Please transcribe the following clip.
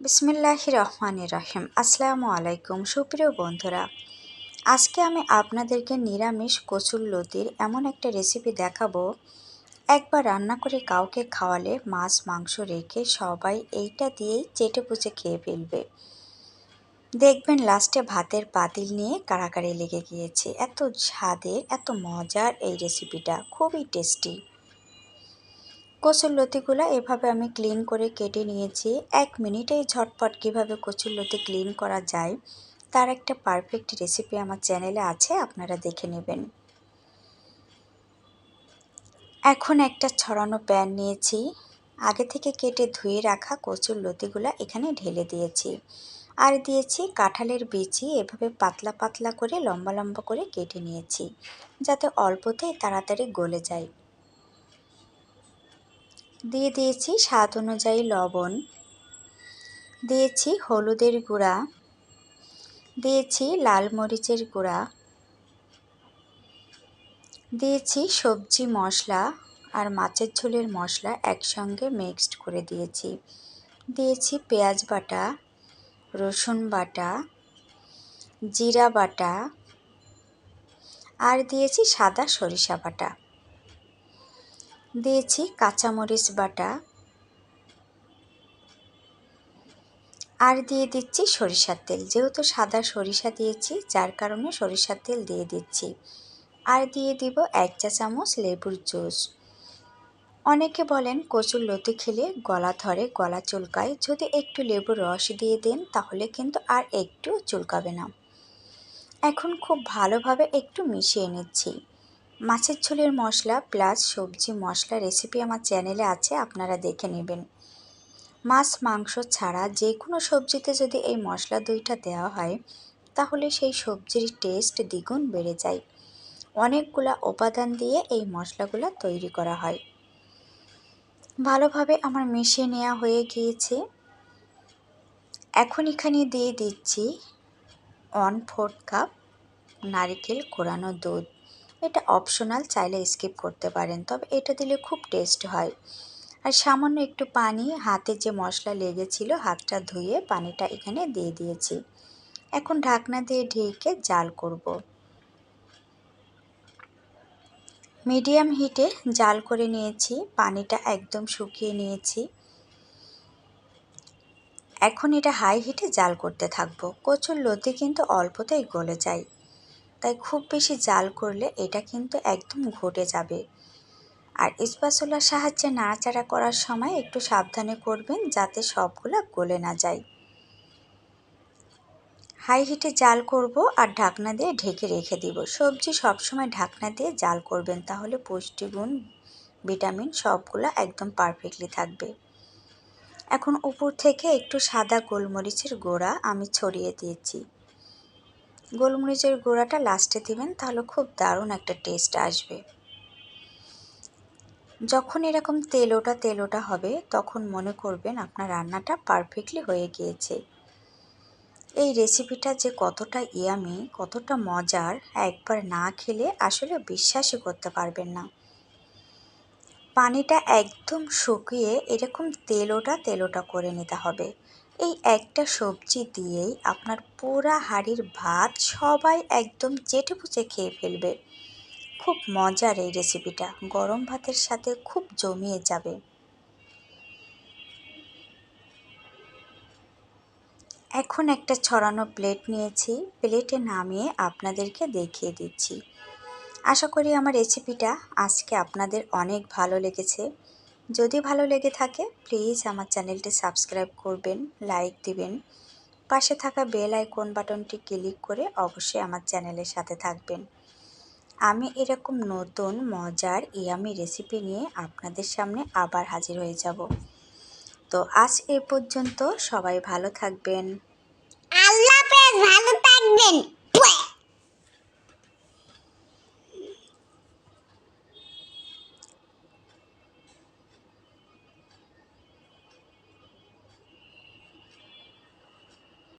বিসমিল্লাহ রহমান রহিম। আসসালামু আলাইকুম সুপ্রিয় বন্ধুরা। আজকে আমি আপনাদেরকে নিরামিষ কচুর লতির এমন একটা রেসিপি দেখাবো। একবার রান্না করে কাউকে খাওয়ালে মাছ, মাংস রেখে সবাই এইটা দিয়েই চেটে পুচে খেয়ে ফেলবে। দেখবেন লাস্টে ভাতের পাতিল নিয়ে কাড়াকাড়ি লেগে গিয়েছে। এত স্বাদের, এত মজার এই রেসিপিটা খুবই টেস্টি কচুর লতিগুলো এভাবে আমি ক্লিন করে কেটে নিয়েছি। এক মিনিটেই ঝটপট কীভাবে কচুর লতি ক্লিন করা যায়, তার একটা পারফেক্ট রেসিপি আমার চ্যানেলে আছে, আপনারা দেখে নেবেন। এখন একটা ছড়ানো প্যান নিয়েছি। আগে থেকে কেটে ধুয়ে রাখা কচুর লতিগুলো এখানে ঢেলে দিয়েছি। আর দিয়েছি কাঁঠালের বিচি, এভাবে পাতলা পাতলা করে লম্বা লম্বা করে কেটে নিয়েছি, যাতে অল্পতেই তাড়াতাড়ি গলে যায়। দিয়ে দিয়েছি স্বাদ অনুযায়ী লবণ। দিয়েছি হলুদের গুঁড়া। দিয়েছি লাল মরিচের গুঁড়া। দিয়েছি সবজি মশলা আর মাছের ঝোলের মশলা একসঙ্গে মিক্সড করে দিয়েছি। দিয়েছি পেঁয়াজ বাটা, রসুন বাটা, জিরা বাটা আর দিয়েছি সাদা সরিষা বাটা। দিয়েছি কাঁচামরিচ বাটা। আর দিয়ে দিচ্ছি সরিষার তেল। যেহেতু সাদা সরিষা দিয়েছি, যার কারণে সরিষার তেল দিয়ে দিচ্ছি। আর দিয়ে দিব এক চা চামচ লেবুর জুস। অনেকে বলেন, কচুর লতি খেলে গলা ধরে, গলা চুলকায়। যদি একটু লেবুর রস দিয়ে দেন, তাহলে কিন্তু আর একটু চুলকাবে না। এখন খুব ভালোভাবে একটু মিশিয়ে নিচ্ছি। মাছের ঝোলের মশলা প্লাস সবজি মশলা রেসিপি আমার চ্যানেলে আছে, আপনারা দেখে নেবেন। মাছ, মাংস ছাড়া যে কোনো সবজিতে যদি এই মশলা দুইটা দেওয়া হয়, তাহলে সেই সবজির টেস্ট দ্বিগুণ বেড়ে যায়। অনেকগুলা উপাদান দিয়ে এই মশলাগুলো তৈরি করা হয়। ভালোভাবে আমার মিশিয়ে নেওয়া হয়ে গিয়েছে। এখন এখানে দিয়ে দিচ্ছি ওয়ান ফোর্থ কাপ নারিকেল কোরানো দুধ। এটা অপশনাল চাইলে স্কিপ করতে পারেন। তবে এটা দিলে খুব টেস্ট হয়। আর সামান্য একটু পানি, হাতে যে মশলা লেগেছিল, হাতটা ধুয়ে পানিটা এখানে দিয়ে দিয়েছি। এখন ঢাকনা দিয়ে ঢেকে জাল করব। মিডিয়াম হিটে জাল করে নিয়েছি, পানিটা একদম শুকিয়ে নিয়েছি। এখন এটা হাই হিটে জাল করতে থাকব। কচুর লতি কিন্তু অল্পতেই গলে যায়। তাই খুব বেশি জাল করলে এটা কিন্তু একদম ঘটে যাবে। আর স্পাসুলার সাহায্যে নাড়াচাড়া করার সময় একটু সাবধানে করবেন যাতে সবগুলো গলে না যায়। হাই হিটে জাল করব আর ঢাকনা দিয়ে ঢেকে রেখে দিব। সবজি সবসময় ঢাকনা দিয়ে জাল করবেন তাহলে পুষ্টিগুণ, ভিটামিন সবগুলো একদম পারফেক্টলি থাকবে। এখন উপর থেকে একটু সাদা গোলমরিচের গোড়া আমি ছড়িয়ে দিয়েছি। গোলমরিচের গুঁড়াটা লাস্টে দিবেন, তাহলে খুব দারুণ একটা টেস্ট আসবে। যখন এরকম তেলোটা তেলোটা হবে, তখন মনে করবেন আপনার রান্নাটা পারফেক্টলি হয়ে গিয়েছে। এই রেসিপিটা যে কতটা ইয়ামি, কতটা মজার, একবার না খেলে আসলে বিশ্বাসই করতে পারবেন না। পানিটা একদম শুকিয়ে এরকম তেলোটা তেলোটা করে নিতে হবে। এই একটা সবজি দিয়েই আপনার পুরা হাঁড়ির ভাত সবাই একদম চেটে পুচে খেয়ে ফেলবে। খুব মজার এই রেসিপিটা। গরম ভাতের সাথে খুব জমিয়ে যাবে। এখন একটা ছড়ানো প্লেট নিয়েছি। প্লেটে নামিয়ে আপনাদেরকে দেখিয়ে দিচ্ছি। আশা করি আমার রেসিপিটা আজকে আপনাদের অনেক ভালো লেগেছে। যদি ভালো লেগে থাকে প্লিজ আমার চ্যানেলটি সাবস্ক্রাইব করবেন লাইক দিবেন। পাশে থাকা বেল আইকন বাটনটি ক্লিক করে অবশ্যই আমার চ্যানেলের সাথে থাকবেন। আমি এরকম নতুন, মজার ইয়ামি রেসিপি নিয়ে আপনাদের সামনে আবার হাজির হয়ে যাব। তো আজ এ পর্যন্ত সবাই ভালো থাকবেন। আল্লাহ ভালো থাকবেন।